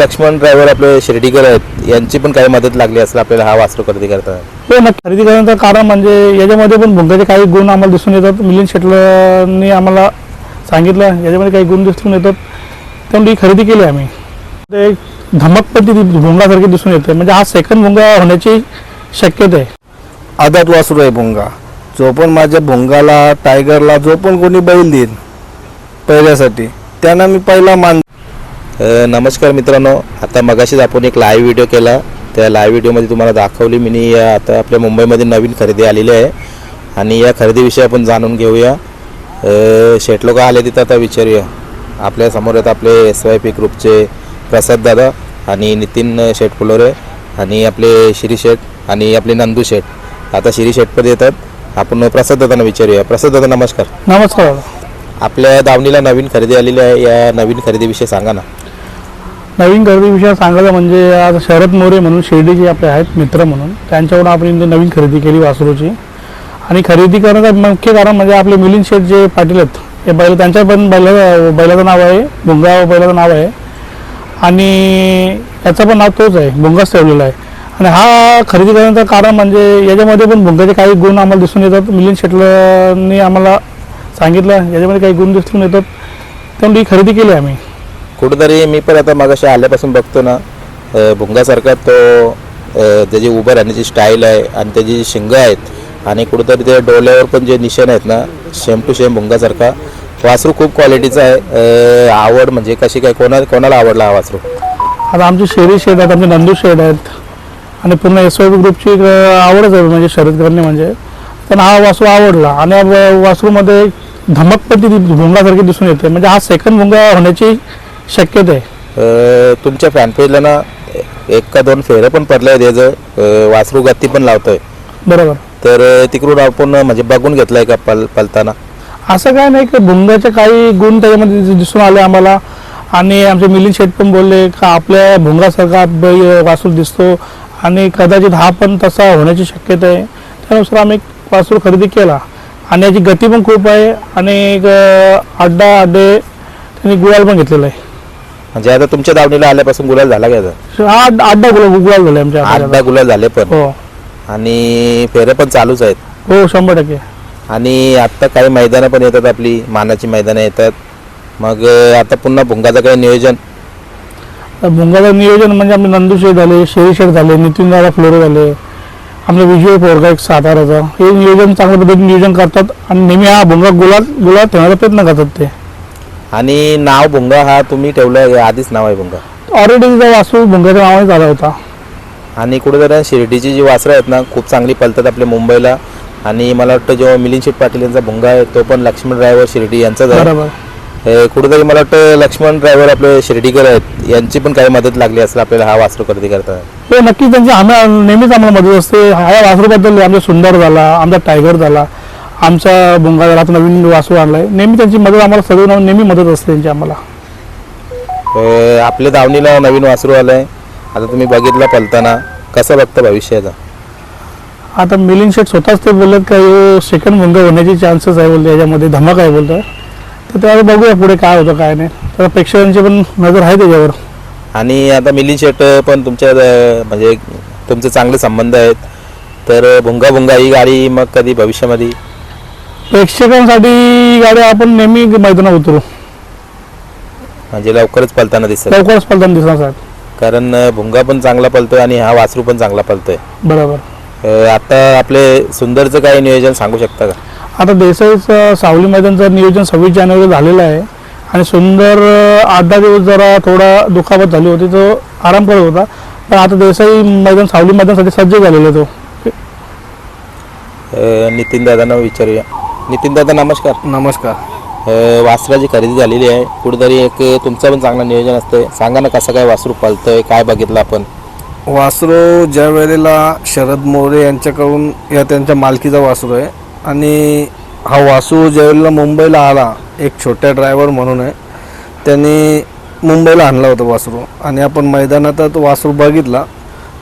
Laxman driver आपले शिर्डीकर आहेत यांची पण काही मदत लागली असेल आपल्याला हा वासरू खरेदी करतात हो नक्की खरेदी करण्याचं कारण म्हणजे याच्यामध्ये पण भुंगाचे काही गुण आम्हाला दिसून येतात. मिलिंद शेटलरनी आम्हाला सांगितलं याच्यामध्ये काही गुण दिसून येतात. त्यामुळे ही खरेदी केली आम्ही. ते एक धमक पण ती भुंगासारखी दिसून येते. म्हणजे हा सेकंड भुंगा होण्याची शक्यता आहे. आदात वासरू आहे भुंगा. जो पण माझ्या भुंगाला टायगरला जो पण कोणी बैल देईल पहिल्यासाठी त्यांना मी पहिला मान नमस्कार मित्रांनो. आता मगाशीच आपण एक लाईव्ह व्हिडिओ केला. त्या लाईव्ह व्हिडिओमध्ये तुम्हाला दाखवली मी आता आपल्या मुंबईमध्ये नवीन खरेदी आलेली आहे. आणि या खरेदीविषयी आपण जाणून घेऊया. अ, शेट लोक आले तिथं आता विचारूया. आपल्यासमोर आहेत आपले एस वाय पी ग्रुपचे प्रसाद दादा आणि नितीन शेठ फुलोरे आणि आपले श्री शेठ आणि आपले नंदू शेठ. आता श्री शेठ पण येतात. आपण प्रसाद दादांना विचारूया. प्रसाद दादा नमस्कार. नमस्कार. आपल्या दावणीला नवीन खरेदी आलेली आहे. या नवीन खरेदीविषयी सांगा ना. नवीन खरेदीविषयी सांगायचं म्हणजे आज शरद मोरे म्हणून शिर्डीचे आपले आहेत मित्र म्हणून. त्यांच्याकडून आपण नवीन खरेदी केली वासरूची. आणि खरेदी करण्याचं मुख्य कारण म्हणजे आपले मिलिंद शेठ जे पाटील आहेत हे बैल त्यांच्या पण बैला बैलाचं नाव आहे भुंगा बैलाचं नाव आहे. आणि याचं पण नाव तोच आहे भुंगाच ठेवलेला आहे. आणि हा खरेदी करण्याचं कारण म्हणजे याच्यामध्ये पण भुंगाचे काही गुण आम्हाला दिसून येतात. मिलिंद शेटलरनी आम्हाला सांगितलं याच्यामध्ये काही गुण दिसून येतात. त्यामुळे ही खरेदी केली आम्ही. कुठंतरी मी पण आता मागाशी आल्यापासून बघतो ना भुंगासारखा तो त्याची उभं राहण्याची स्टाईल आहे आणि त्याची जी शिंग आहेत आणि कुठंतरी त्या डोल्यावर पण जे निशाण आहेत ना सेम टू सेम भुंगासारखा वासरू खूप क्वालिटीचा आहे. आवड म्हणजे कशी काय कोणा कोणाला आवडला हा वासरू? आता आमचे शेरी शेड आहेत आमचे नंदू शेड आहेत आणि पूर्ण एस वाय ग्रुपची आवडच आहे म्हणजे शरद करणे म्हणजे. पण हा वासरू आवडला आणि व- वासरूमध्ये धमक पण ती भुंगासारखी दिसून येते. म्हणजे हा सेकंड भुंगा होण्याची शक्यता आहे अ, तुमच्या फॅनपेजला ना एक का दोन फेरं पण पडलं आहे त्याचं अ, वासरू गत्ती पण लावतोय. बरोबर. तर अ, तिकडून आपण म्हणजे बघून घेतलंय का पल पलताना? असं काय नाही की भुंगाचे काही गुण त्याच्यामध्ये दिस- दिसून आले आम्हाला. आणि आमचे मिलिंद शेठ पण बोलले का आपल्या भुंगासारखा बै- वासरू दिसतो. आणि कदाचित हा पण तसा होण्याची शक्यता आहे. त्यानुसार आम्ही एक वासरू खरेदी केला. आणि याची गती पण खूप आहे. आणि एक अं, अड्डा अड्डे त्यांनी गुलाल पण घेतलेला आहे. म्हणजे आता तुमच्या दावणीला आल्यापासून गुलाल झाला का याचा? हा अड्डा अड्डा गुलाल गुलाल झाले आमच्या आठ दहा गुलाल झाले पण. हो. आणि फेरं पण चालूच आहेत. हो शंभर टक्के. आणि आत्ता काही मैदानं पण येतात आपली मानाची मैदानं येतात. मग अं, आता पुन्हा भुंगाचं काही नियोजन? तर भुंगाचं नियोजन म्हणजे आमचे नंदू शेठ झाले शेरी शेठ झाले नितीन दादा फ्लोरे झाले आमचा विजय पोरगा एक साताराचा. हे नियोजन चांगल्या पद्धतीने नियोजन करतात आणि नेहमी हा भुंगा गुलाल गुलाल ठेवण्याचा प्रयत्न करतात ते. आणि नाव भुंगा हा तुम्ही ठेवलं आधीच नाव आहे भुंगा. ऑलरेडी वासू भुंगाच्या नावाने झाला होता. आणि कुठेतरी शिर्डीची जी वासरं आहेत ना खूप चांगली पलतात आपल्या मुंबईला. आणि मला वाटतं जेव्हा मिलिंद शेठ पाटील यांचा भुंगा आहे तो पण लक्ष्मण ड्रायव्हर शिर्डी यांचाच आहे. बरोबर. हे कुठेतरी मला वाटतं लक्ष्मण ड्रायव्हर आपले शिर्डीकर आहेत यांची पण काही मदत लागली असेल आपल्याला हा वासरू खरेदी करतात हो नक्कीच त्यांची आम्हाला नेहमीच आम्हाला मदत असते. हा वासरूबद्दल आमचा सुंदर झाला आमचा टायगर झाला. आमचा भुंगा झाला आता नवीन वासरू आणलाय. नेहमी त्यांची मदत आम्हाला सगळं नेहमी मदत असते त्यांची आम्हाला. अं, आपल्या दावणीला नवीन वासरू आलंय. आता तुम्ही बघितलं पलताना. कसं बघतं भविष्याचा आता मिलिंद शेठ स्वतःच ते बोलत का सेकंड भुंगा होण्याची चान्सेस आहे बोलते याच्यामध्ये धमक आहे बोलतं तर त्यावर बघूया पुढे काय होतं काय नाही. तर प्रेक्षकांची पण नजर आहे त्याच्यावर. आणि आता मिलिंद शेट पण तुमच्या अं, म्हणजे तुमचे चांगले संबंध आहेत. तर भुंगा भुंगा ही गाडी मग कधी भविष्यामध्ये प्रेक्षकांसाठी गाडी आपण नेहमी मैदानात उतरू. म्हणजे लवकरच पलताना दिसत लवकरच पलताना दिसणार साहेब. कारण अं, भुंगा पण चांगला पलतोय आणि हा वासरू पण चांगला पलतोय. बरोबर. अं, आता आपले सुंदरचं काही नियोजन सांगू शकता का? आता देसाईचं सावली मैदानचं नियोजन सव्वीस जानेवारी झालेलं आहे. आणि सुंदर अं, आठ दहा दिवस जरा थोडा दुखापत झाली होती तो आराम करत होता. पण आता देसाई मैदान सावली मैदानासाठी सज्ज झालेला आहे तो. नितीन दादांना विचारूया. नितीन दादा नमस्कार. नमस्कार. अ, वासराची खरेदी झालेली आहे. कुठेतरी एक तुमचं पण चांगलं नियोजन असतं. सांगा ना कसं काय वासरू पळतंय काय बघितलं आपण? वासरू ज्या वेळेला शरद मोरे यांच्याकडून या त्यांच्या मालकीचा वासरू आहे. आणि हा वासरू ज्या वेळेला मुंबईला आला एक छोट्या ड्रायव्हर म्हणून आहे त्यांनी मुंबईला आणला होता वासरू. आणि आपण मैदानात तो वासरू बघितला.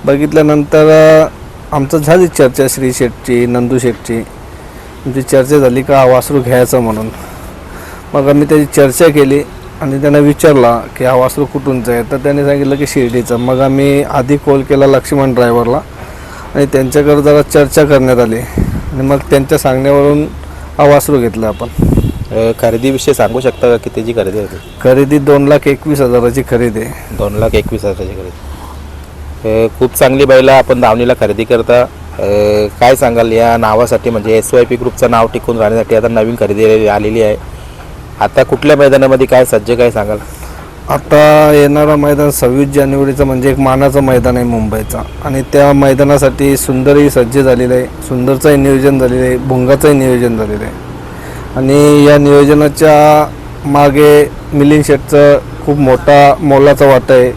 बघितल्यानंतर अ, आमचं झाली चर्चा श्री शेठची नंदू शेठची. आमची चर्चा झाली का हा वासरू घ्यायचा म्हणून. मग आम्ही त्याची चर्चा केली आणि त्यांना विचारला की हा वासरू कुठूनचा आहे? तर त्याने सांगितलं की शिर्डीचा. मग आम्ही आधी कॉल केला लक्ष्मण ड्रायव्हरला आणि त्यांच्याकडे जरा चर्चा करण्यात आली. आणि मग त्यांच्या सांगण्यावरून हा वासरू घेतला आपण. खरेदीविषयी सांगू शकता का कितीची खरेदी होती? खरेदी दोन लाख एकवीस हजाराची खरेदी आहे. दोन लाख एकवीस हजाराची खरेदी. खूप चांगली बैला आपण दावणीला खरेदी करता. काय सांगाल या नावासाठी? म्हणजे एस वाय पी ग्रुपचं नाव टिकून राहण्यासाठी आता नवीन खरेदी आलेली आहे. आता कुठल्या मैदानामध्ये काय सज्ज काय सांगाल? आता येणारा मैदान सव्वीस जानेवारीचं म्हणजे एक मानाचं मैदान आहे मुंबईचा. आणि त्या मैदानासाठी सुंदरही सज्ज झालेलं आहे. सुंदरचंही नियोजन झालेलं आहे. भुंगाचंही नियोजन झालेलं आहे. आणि या नियोजनाच्या मागे मिलिंद शेटचं खूप मोठा मोलाचा वाटा आहे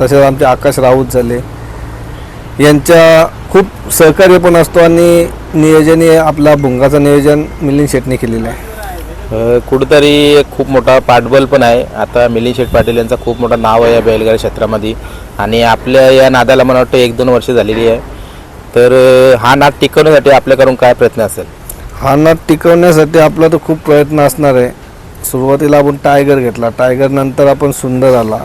तसेच आमचे आकाश राऊत झाले. यांच्या खूप सहकार्य पण असतो आणि नियोजन हे आपला भुंगाचं नियोजन मिलिंद शेटने केलेलं आहे. अ, कुठंतरी एक खूप मोठा पाठबल पण आहे. आता मिलिंद शेठ पाटील यांचं खूप मोठं नाव आहे या बैलगाडी क्षेत्रामध्ये. आणि आपल्या या नादाला मला वाटतं एक दोन वर्ष झालेली आहे. तर अ, हा नाद टिकवण्यासाठी आपल्याकडून काय प्रयत्न असेल? हा नाद टिकवण्यासाठी आपला तर खूप प्रयत्न असणार आहे. सुरुवातीला आपण टायगर घेतला. टायगर नंतर आपण सुंदर आला.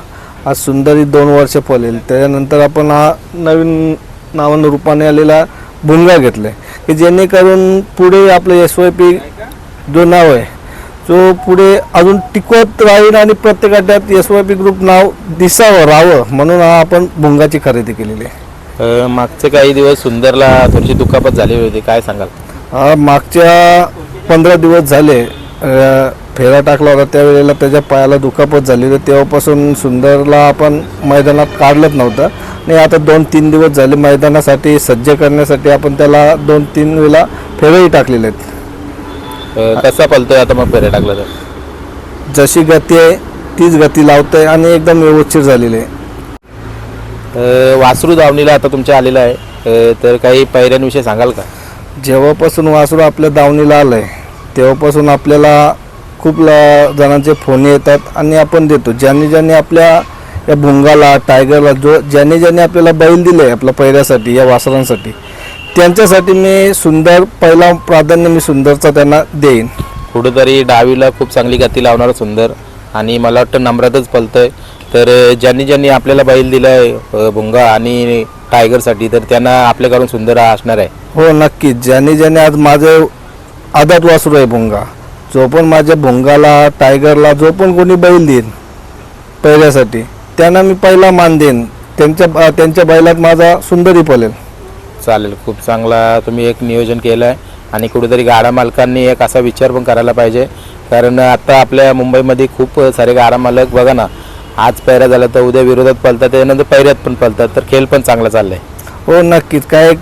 आज सुंदर ही दोन वर्ष पळेल. त्याच्यानंतर आपण हा नवीन नावानं रूपाने आलेला भुंगा घेतला की जेणेकरून पुढे आपलं एस वाय पी जो नाव आहे जो पुढे अजून टिकवत राहील आणि प्रत्येक अड्ड्यात एस वाय पी ग्रुप नाव दिसावं राहावं म्हणून हा आपण भुंगाची खरेदी केलेली आहे. मागचे काही दिवस सुंदरला थोडीशी दुखापत झाली होती. काय सांगाल? मागच्या पंधरा दिवस झाले. फेरा टाकला होता त्यावेळेला त्याच्या पायाला दुखापत झाली होती. तेव्हापासून सुंदरला आपण मैदानात काढलंच नव्हतं. आणि आता दोन तीन दिवस झाले मैदानासाठी सज्ज करण्यासाठी आपण त्याला दोन तीन वेळा फेरही टाकलेले आहेत. कसा पलतोय आता मग फेऱ्या टाकलं तर? जशी गती आहे तीच गती लावतोय आणि एकदम व्यवस्थित झालेली आहे. वासरू दावणीला आता तुमच्या आलेलं आहे. तर काही पायऱ्यांविषयी सांगाल का? जेव्हापासून वासरू आपल्या दावणीला आलं आहे तेव्हापासून आपल्याला खूप ल जणांचे फोन येतात आणि आपण देतो. ज्यांनी ज्यांनी आपल्या या भुंगाला टायगरला जो ज्यांनी ज्यांनी आपल्याला बैल दिले आपल्या पैऱ्यासाठी या वासरांसाठी त्यांच्यासाठी मी सुंदर पहिला प्राधान्य मी सुंदरचा त्यांना देईन. कुठंतरी डावीला खूप चांगली गती लावणार सुंदर आणि मला वाटतं नम्रातच पलतंय तर ज्यांनी ज्यांनी आपल्याला बैल दिलाय अ, भुंगा आणि टायगरसाठी तर त्यांना आपल्याकडून सुंदर असणार आहे. हो नक्कीच. ज्यांनी ज्यांनी आज माझं आदात वासरू आहे भुंगा जो पण माझ्या भुंगाला टायगरला जो पण कोणी बैल देईन पहिल्यासाठी त्यांना मी पहिला मान देईन. त्यांच्या त्यांच्या बैलात माझा सुंदरी पलेल चालेल खूप चांगला तुम्ही एक नियोजन केलं आहे आणि कुठेतरी गाडा मालकांनी एक असा विचार पण करायला पाहिजे. कारण आता आपल्या मुंबईमध्ये खूप सारे गाडा मालक बघा ना आज पैरा झाला तर उद्या विरोधात पळतात त्यानंतर पैऱ्यात पण पळतात तर खेळ पण चांगला चाललाय. हो नक्कीच. काय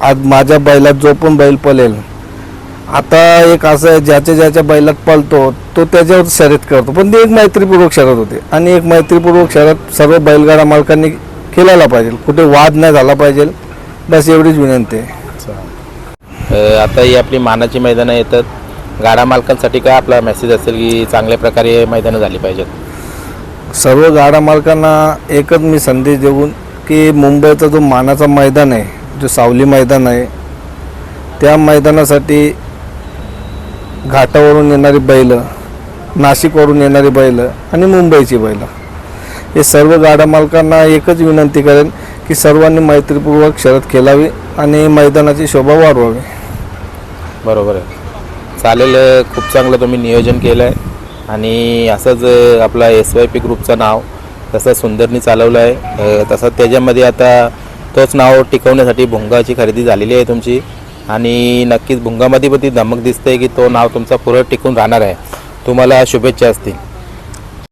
आज माझ्या बैलात जो पण बैल पलेल आता एक असं आहे ज्याच्या ज्याच्या बैलात पळतो तो त्याच्यावर शर्यत करतो. पण ती एक मैत्रीपूर्वक शर्यत होते. आणि एक मैत्रीपूर्वक शर्यत सर्व बैलगाडा मालकांनी खेळायला पाहिजे. कुठे वाद नाही झाला पाहिजे. बस एवढीच विनंती आहे. आता ही आपली मानाची मैदानं येतात. गाडा मालकांसाठी काय आपला मेसेज असेल की चांगल्या प्रकारे मैदानं झाली पाहिजेत? सर्व गाडा मालकांना एकच मी संदेश देऊन की मुंबईचा जो मानाचा मैदान आहे जो सावली मैदान आहे त्या मैदानासाठी घाटावरून येणारी बैलं नाशिकवरून येणारी बैलं आणि मुंबईची बैलं. हे सर्व गाडा मालकांना एकच विनंती करेन की सर्वांनी मैत्रीपूर्वक शर्यत खेळावी आणि मैदानाची शोभा वाढवावी. बरोबर आहे. चालेल खूप चांगलं तुम्ही नियोजन केलं आहे आणि असंच आपला एस वाय पी ग्रुपचं नाव तसं सुंदरनी चालवलं आहे. तसं त्याच्यामध्ये आता तोच नाव टिकवण्यासाठी भुंगाची खरेदी झालेली आहे तुमची. आणि नक्कीच भुंगामध्ये पण ती धमक दिसते की तो नाव तुमचा पुरं टिकून राहणार आहे. तुम्हाला शुभेच्छा असतील.